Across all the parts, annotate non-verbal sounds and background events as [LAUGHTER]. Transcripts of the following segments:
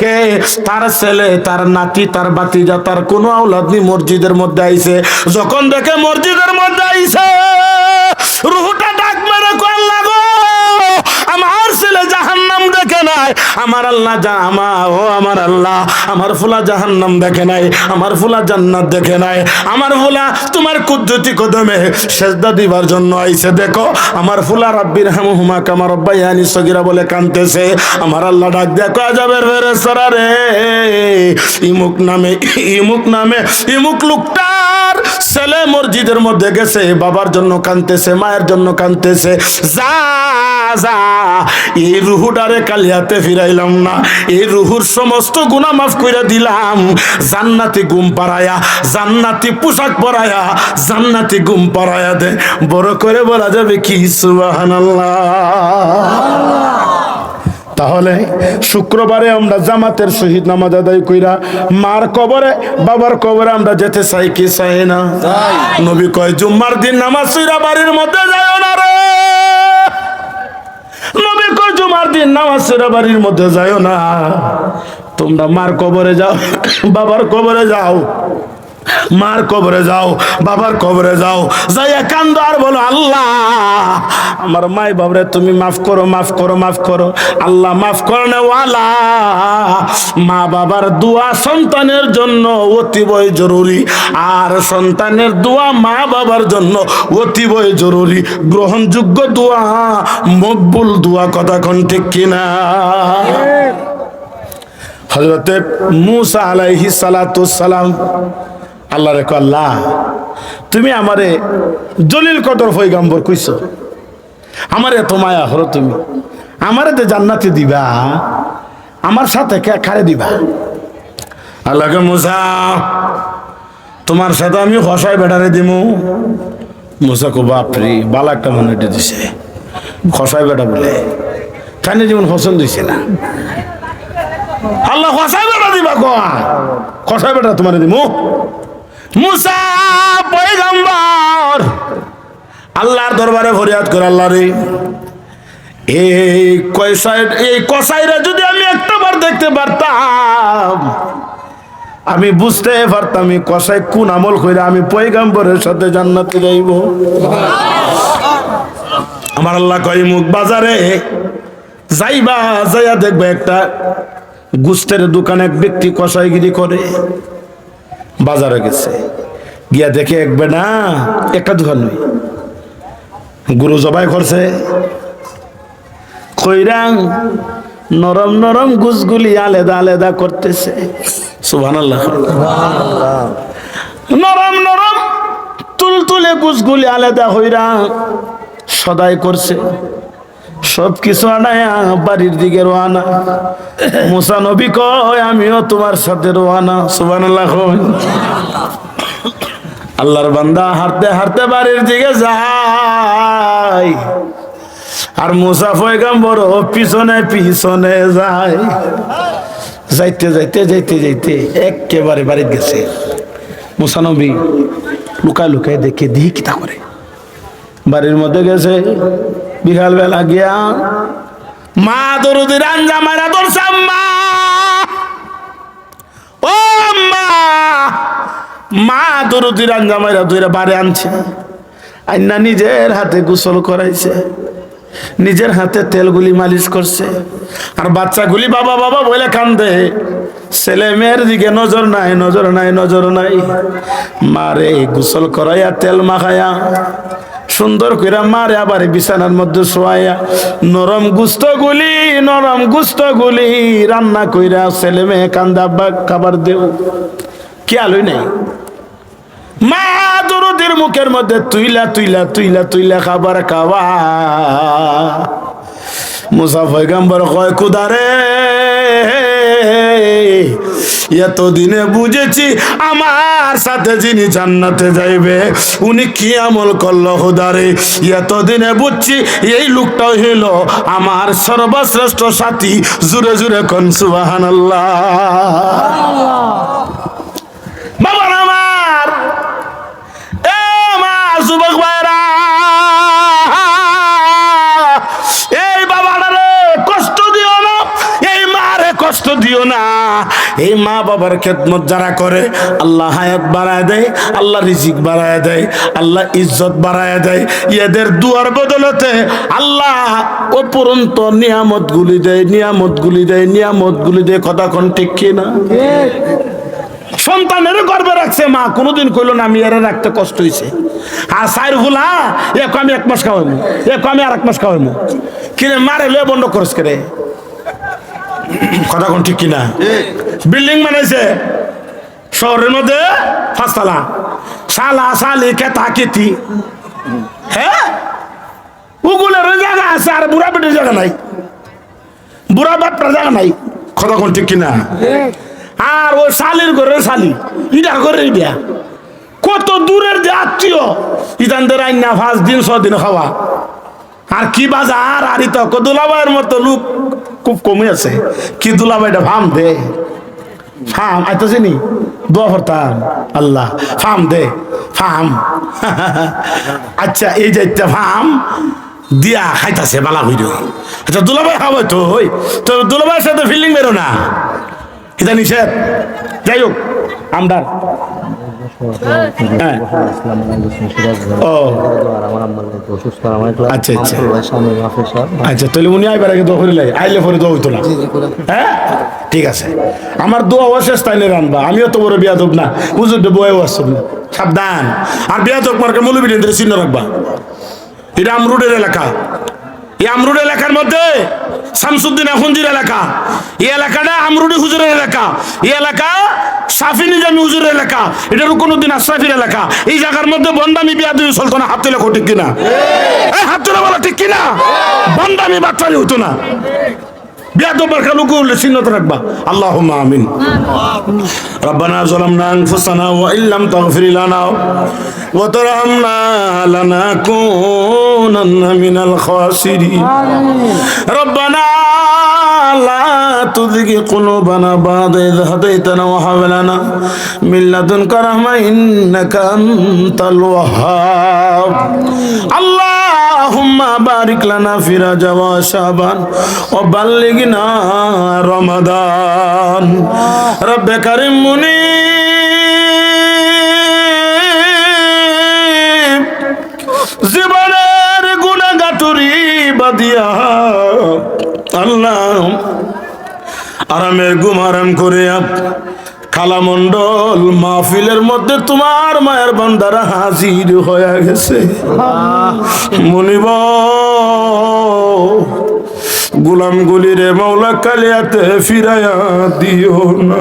কে? তার ছেলে, তার নাতি, তার বাতিজা তার কোনো আওলাদ নি মসজিদের মধ্যে আইছে। যখন দেখে মসজিদের মধ্যে আইছে, রুহটা ডাক মেরে কল লাগো আমার ছেলে জাহান্নাম দেখে নাই। আমার আল্লাহ যা, আমা, ও আমার আল্লাহ, আমার ফুলা জাহান্নাম দেখে নাই, আমার ফুলা জান্নাত দেখে নাই। আমার ফুলা তোমার কুদ্দতি কদমে সেজদা দিবার জন্য আইছে। দেখো, আমার ফুলা রাব্বির হামহুমা কামা রব্বায়ানি সগিরা বলে কানতেছে। আমার আল্লাহ ডাক দেখো যাবের ফেরে রে ইমুক নামে ইমুক নামে, ইমুক লোকটার ছেলে মসজিদের মধ্যে গেছে, বাবার জন্য কানতেছে, মায়ের জন্য কানতেছে। যা যা, এই রুহুডারে কালিয়াতে ফিরাইলাম না। এই রুহুর সমস্ত গুনাহ মাফ কইরা দিলাম। জান্নাতি গুম পারায়া জান্নাতি পোশাক পরায়া জান্নাতি গুম পারায়া দে। বড় করে বলা যাবে কি? সুবহানাল্লাহ। তাহলে শুক্রবারে আমরা জামাতের শহীদ নামাজ আদায় কইরা মার কবরে বাবার কবরে আমরা যেতে চাই কি চাই না? নবী কয় জুম্মার দিন নামাজ সুইরা বাড়ির মধ্যে যায় না রে। নবী কর জুমার দিন নামাজ সেরা বাড়ির মধ্যে যায় না। তোমরা মার কবরে যাও, বাবার কবরে যাও। মার কবরে যাও, বাবার কবরে যাও। যাইয়া কান্দো আর বলো, আল্লাহ, আমার মাই বাবরে তুমি মাফ করো মাফ করো মাফ করো। আল্লাহ মাফ করনে ওয়ালা মা বাবার দোয়া সন্তানের জন্য অতিবই জরুরি। আর সন্তানের দোয়া মা বাবার জন্য অতিবই জরুরি। গ্রহণযোগ্য দোয়া, মকবুল দোয়া কথা কোন ঠিক কিনা? হজরতে মুসা আলাইহি সালাম আল্লাহ রেখো আল্লাহ, তুমি আমারে জলিল কদর পৈগম্বর কইছো। আমার এত মায়া হলো তুমি। আমারে যে জান্নাতে দিবা, আমার সাথে খারে দিবা? আল্লাহকে মুসা, তোমার সাথে আমি হসাই বেটারে দিমু। মুসা কো বাপরি বালা একটা মনে দিছে। খসাই বেটা বলে, কানে যেমন পছন্দ দিছে না। আল্লাহ খসাই বেটা দিবা কোয়া খসাই বেটা তোমার দিমু। মুসা আল্লাহর দরবারে ফরিয়াদ করে, আল্লাহ রে, এই কয়সাই এই কসাইরা যদি আমি একটা বার দেখতে পারতাম, আমি বুঝতে পারতাম কসাই কোন আমল কইরা আমি পয়গম্বরের সাথে জান্নাতে যাইব। আমার আল্লাহ কয়, মুখ বাজারে যাইবা, যাইয়া দেখবে একটা গুস্তের দোকানে এক ব্যক্তি কসাইগিরি করে। বাজারে গেছে। গিয়া দেখে এক না একটা দোকান নই। গুরু জবাই করছে কইরাং নরম নরম গুসগুলি আলাদা আলাদা করতেছে। সুবহানাল্লাহ। নরম নরম তুলতুলে গুসগুলি আলাদা হইরা সদাই করছে। সব কিছু আনায়া বাড়ির দিকে রোয়ানা মুসা নবী কয়, আমিও তোমার সাথে রোয়ানা কয়। আল্লাহর বান্দা হাঁটতে হাঁটতে বাড়ির দিকে যায়। আর মুসা পয়গাম্বর পিছনে পিছনে যায়। যাইতে যাইতে যাইতে যাইতে একেবারে বাড়িতে গেছে। মুসানবী লুকায় লুকায় দেখে দিই কিতা করে। বাড়ির মধ্যে গেছে। বিকাল বেলা গিয়া মা দরুদির আঞ্জা মারা দরসাম মা ও মা দরুদির আঞ্জা মারা দুইরা বাড়ি আনছে। আইনা নিজের হাতে গোসল করাইছে, নিজের হাতে তেলগুলি মালিশ করছে। আর বাচ্চাগুলি বাবা বাবা বলে কান্দে, ছেলে মেয়ের দিকে নজর নাই নজর নাই নজর নাই। মারে গোসল করাইয়া তেল মাখায়া সুন্দর করে মারে আবার বিছানার মধ্যে শোয়াইয়া, নরম গুস্ত গুলি নরম গুস্ত গুলি রান্না কইরা ছেলে মেয়ে কান্দা আব্বা খাবার দেও। খেয়ালই নাই? মা দরুদের মুখের মধ্যে তুইলা তুইলা তুইলা তুইলা খাবার খাওয়া। মুসা পয়গাম্বর কয় কুদারে এতদিনে বুঝেছি আমার সাথে যিনি জান্নাতে যাইবে, উনি কি আমল করল হুদারে এতদিনে বুঝছি এই লোকটা হইল আমার সর্বশ্রেষ্ঠ সাথী, জুড়ে জুড়ে কন সুবাহান বাবার আমার। এ মা ভাইরা কষ্ট দিও না। এই মা বাবার খেদমত যারা করে, আল্লাহ হায়াত বাড়ায় দেয়, আল্লাহ রিজিক বাড়ায় দেয়, আল্লাহ ইজ্জত বাড়ায় দেয়। এদের দুয়ার বদলতে আল্লাহ অপরন্ত নিয়ামত গুলি দেয় নিয়ামত গুলি দেয় নিয়ামত গুলি দেয়। কথা কোন ঠিক কিনা সন্তানের গর্বে রাখছে মা, কোনোদিন কইলো না আমি এরা রাখতে কষ্ট হয়েছে আর সাইর ভুলা এক আমি এক মাস খাওয়াইমু এক আমি আর এক মাস খাওয়াইমু। কিনে মারে লয়ে বন্ধ করস করে কথা কোন ঠিক কিনা? বিল্ডিং বানাইছে। শহরের মধ্যে ফাঁসতলা সালা সালি কেতা কেতি। হ্যাঁ উগুলের জায়গা আছে আর বুড়া বেটের জায়গা নাই। বুড়া বাপটার জায়গা নাই। কথা কোন ঠিক কিনা? আর ওই শালির ঘরে শালি ইটা করে দিয়া কত দূরের যে আত্মীয়। ইতানদের আইনা পাঁচ দিন ছ দিন খাওয়া। আর কি বাজার, আর ইতো দুলাবাইয়ের মতো লোক। খুব কমে আছে। কি দুলাবাইটা ফাম দে। ফাম আইতো চিনি দোয়া করতাম। আল্লাহ, ফাম দে ফার্ম [LAUGHS] আচ্ছা এই যে ফার্ম দিয়া খাইতাছে বালা হইল আচ্ছা দুলাভাই খাব তো, ওই। তো দুলাভাইয়ের সাথে ফিল্ডিং বেরো না। এটা নিষেধ। যাই হোক, আমদার। আইলে হ্যাঁ ঠিক আছে আমার দোয়া অশেষ তাইলে রানবা আমিও তো বড় বিয়া দেব না হুজুর সাবধান আর বিয়া দোক মার্কে মৌলবী চিহ্ন রাখবা এটা আমরুডের এলাকা এই আমরুড এলাকার মধ্যে, শামসুদ্দিন আখুন্দির এলাকা। এই এলাকাটা আমরুডি হুজুরের এলাকা। এই এলাকা সাফি নিজামি হুজুরের এলাকা। এটার কোনোদিন আশরাফির এলাকা। এই জায়গার মধ্যে বন্দামি বিয়া দুই চলতো না হাত তুলে ঠিক কিনা? হাত তুলে বলো ঠিক কিনা? বন্দামি বাটফারি হতো না। বিয়া তো বারকা লোক উঠলে চিহ্নত রাখবা আল্লাহ আমিন ربنا ظلمنا أنفسنا وإن لم تغفر لنا وترحمنا لنكونن من الخاسرين ربنا لا تزغ قلوبنا بعد إذ هديتنا وهب لنا من لدنك رحمة إنك أنت الوهاب আল্লাহুম্মা বারিক লানা ফিরা ওয়া শাবান ও বাল্লিগিনা রমাদান। রব্বে কারিম মুনি। জীবনের গুণাগাতুরি বাদিয়া আল্লাহ আরামের ঘুম আরাম করে আপ খালামন্ডল মাহফিলের মধ্যে তোমার মায়ের বান্দারা হাজির হয়ে গেছে। মনিব গুলাম গুলিরে মৌলা কালিয়াতে ফিরাইয়া দিও না।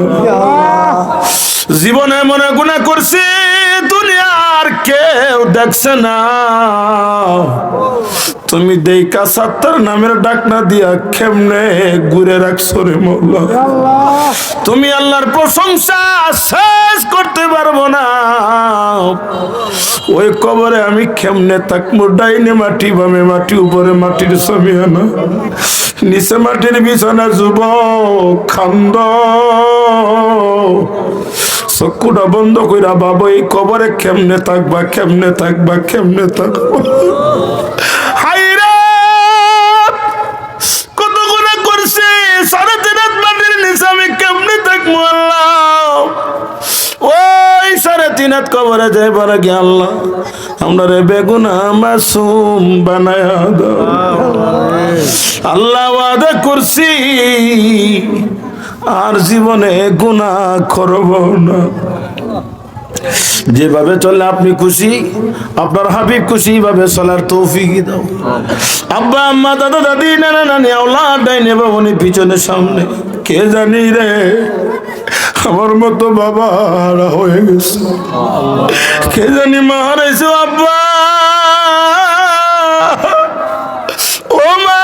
জীবনে মনে গুণা করছি দুনিয়ার কেউ দেখছে না। তুমি দেইকা সাত্তার নামের ডাক না দিয়া কেমনে ঘুরে রাখছো রে মৌলা? তুমি আল্লাহর প্রশংসা শেষ করতে পারব না। ওই কবরে আমি কেমনে থাকব? ডাইনে মাটি, বামে মাটি, উপরে মাটির সমিয়ানা নিচে মাটির বিছানা যুব খান্দ। চক্ষুটা বন্ধ কইরা, বাবা, এই কবরে কেমনে থাকবা? কেমনে থাকবা? কেমনে থাকবা? কবরে যাই পারা গিয়ে আল্লাহ আমরা রে বেগুনা মাসুম বানায় আল্লাহ ওয়াদা করছি, আর জীবনে গুণা করব না। যেভাবে চলে আপনি খুশি, আপনার হাবিব খুশি ভাবে চলার তৌফিক দাও। আব্বা, আম্মা, দাদা, দাদি, নানা, নানি আওলা ডাইনে, বাবনি, পিছনে সামনে, কে জানি রে? আমার মতো বাবা হয়ে গেছে। কে জানি মা হারাইছে আব্বা। ও মা,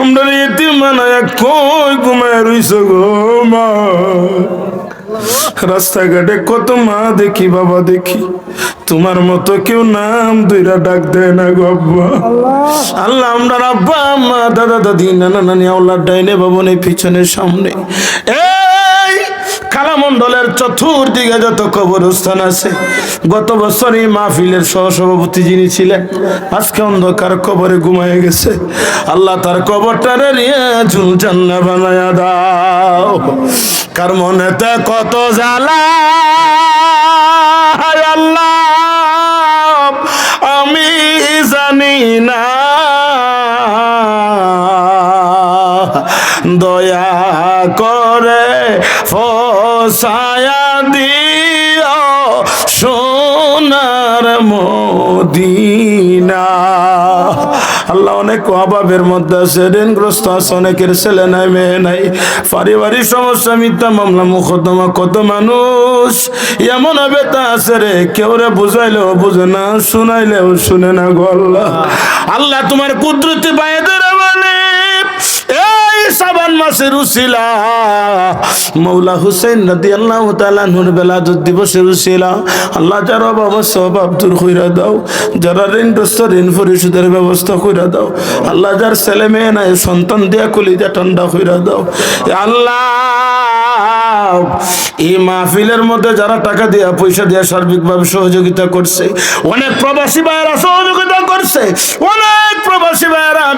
আমরা এটি মানায় কই ঘুমায় রইছ গো মা? রাস্তাঘাটে কত মা দেখি, বাবা দেখি। তোমার মতো কেউ নাম দুইরা ডাক দেয় না গো আব্বা। আল্লাহ, আমরা আব্বা আম্মা দাদা, দাদি, নানা, নানি আল্লাহ ডাইনে, বাবনে, পিছনে, সামনে। এই কালামণ্ডলের চতুর্দিকে যত কবরস্থান আছে, গত বছর এই মাহফিলের সহসভাপতি যিনি ছিলেন, আজকে অন্ধকার কবরে ঘুমায় গেছে। আল্লাহ তার কবরটারে ঝুল জান্না বানায়া দাও। কার মনেতে কত জ্বালা? আল্লাহ, আমি জানি না। দয়া করে ফসায়া দিও সোনার মদিনা। আল্লাহ অনেক অভাবের মধ্যে আছে, ঋণগ্রস্ত আছে, অনেকের ছেলে নাই, মেয়ে নাই। পারিবারিক সমস্যা, মিথ্যা মামলা, মুকদ্দমা, কত মানুষ এমন হবে তা আছে রে, কেউ রে বুঝাইলেও বুঝে না, শুনাইলেও শুনে না গল্লা আল্লাহ। তোমার কুদরতি মানে এই সাবান মাসের উসিলা। মৌলা হুসেন নদী আল্লাহ তালাহুর বেলাদুর দিবসের উসিলা। আল্লাহ যার অভাব আছে অভাব দূর কইরা দাও। যারা ঋণ ঋণগ্রস্ত ঋণ পরিশোধের ব্যবস্থা কইরা দাও। আল্লাহ যার ছেলে মেয়ে নাই, সন্তান দিয়া কুলি কলিজা ঠান্ডা কইরা দাও। আল্লাহ, এই মাহফিলের মধ্যে যারা টাকা দিয়া, পয়সা দিয়া সার্বিকভাবে সহযোগিতা করছে, অনেক প্রবাসী ভাইয়েরা সহযোগিতা করছে, অনেক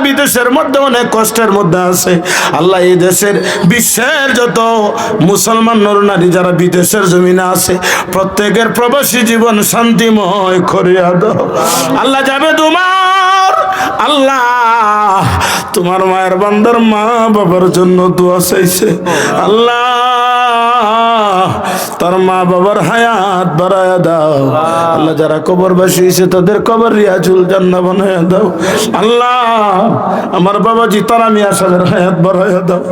বিদেশের মধ্যে অনেক কষ্টের মধ্যে আছে। আল্লাহ এই দেশের বিশ্বের যত মুসলমান নরনারী যারা বিদেশের জমিনে আছে, প্রত্যেকের প্রবাসী জীবন শান্তিময় করিয়া আল্লাহ যাবে তোমার, আল্লাহ তোমার মায়ের বান্দার মা বাবার জন্য দোয়া চাইছে। আল্লাহ তার মা বাবার হায়াত বাড়ায়া দাও। আল্লাহ যারা কবর বসিয়েছে, তাদের কবর রিয়াজুল জান্না বানায়া দাও। আল্লাহ, আমার বাবাজি তারা মিয়া সাহেবের হায়াত বাড়ায়া দাও।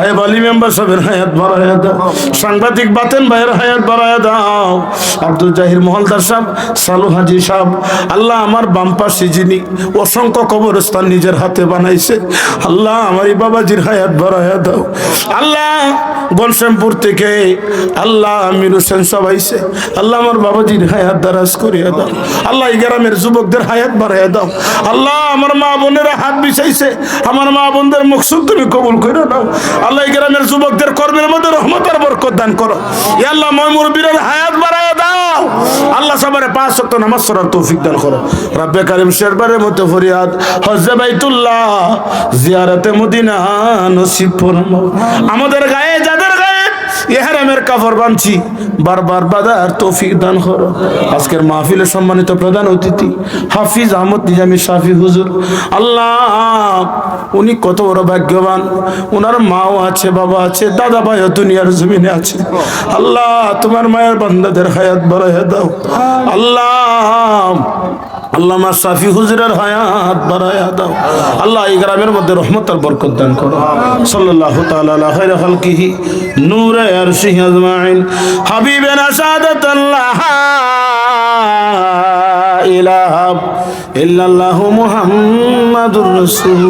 আয়েব আলী মেম্বার সাহেবের হায়াত বাড়ায়া দাও। সাংবাদিক বাতেন ভাইয়ের হায়াত বাড়ায়া দাও। আব্দুল জাহির মহলদার সাহেব, সালু হাজি সাহেব, আল্লাহ আমার বাম পাশে যিনি অসংখ্য কবরস্থান নিজের হাতে বানাইছে, আল্লাহ আমার বাবাজির হায়াত বাড়ায়া দাও। আল্লাহ গনশ্যামপুর থেকে আল্লাহ আমির হোসেন সবাইছে আল্লাহ আমার বাবাজির হায়াত দারাজ করিয়া দাও, আল্লাহ গ্রামের যুবকদের হায়াত বাড়াইয়া দাও, আল্লাহ আমার মা বোনেরা হাত বিছাইছে, আমার মা বোনদের মুখসুদ তুমি কবুল করে দাও আল্লাহ গ্রামের যুবকদের কর্মের মধ্যে রহমতার বরকত দান করো আল্লাহ ময়মুর বীরের হায়াত বাড়াইয়া দাও, আল্লাহ সবারে পাঁচ সপ্ত নামাজ পড়ার তৌফিক দান করো, রাব্বে কারিম শেরবারের মতো ফরিয়াদ হজে বাইতুল্লাহ, জিয়ারতে মদিনা, নসিব ফরমাও আমাদের গায়ে গায়ে এহারামের কাপড় বানছি। বারবার বাদার তৌফিক দান করো। আজকের মাহফিলের সম্মানিত প্রধান অতিথি হাফিজ আহমদ নিজামী শাফি হুজুর। আল্লাহ, উনি কত বড় ভাগ্যবান। ওনার মাও আছে, বাবা আছে, দাদা ভাইও দুনিয়ার জমিনে আছে। আল্লাহ, তোমার মায়ের বান্দাদের হায়াত বাড়াইয়া দাও। আল্লাহ আল্লামা সাফি হুজুরের হায়াত বাড়ায়া দাও। আল্লাহ এই গ্রামের মধ্যে রহমত আর বরকত দান করো। সাল্লাল্লাহু তাআলা আলা খায়রি খালকিহি নূরে আরশিহি আজমাইন। হাবিবেনা সাদাতাল্লাহ ইলাহা ইল্লাল্লাহু মুহাম্মাদুর রাসূল।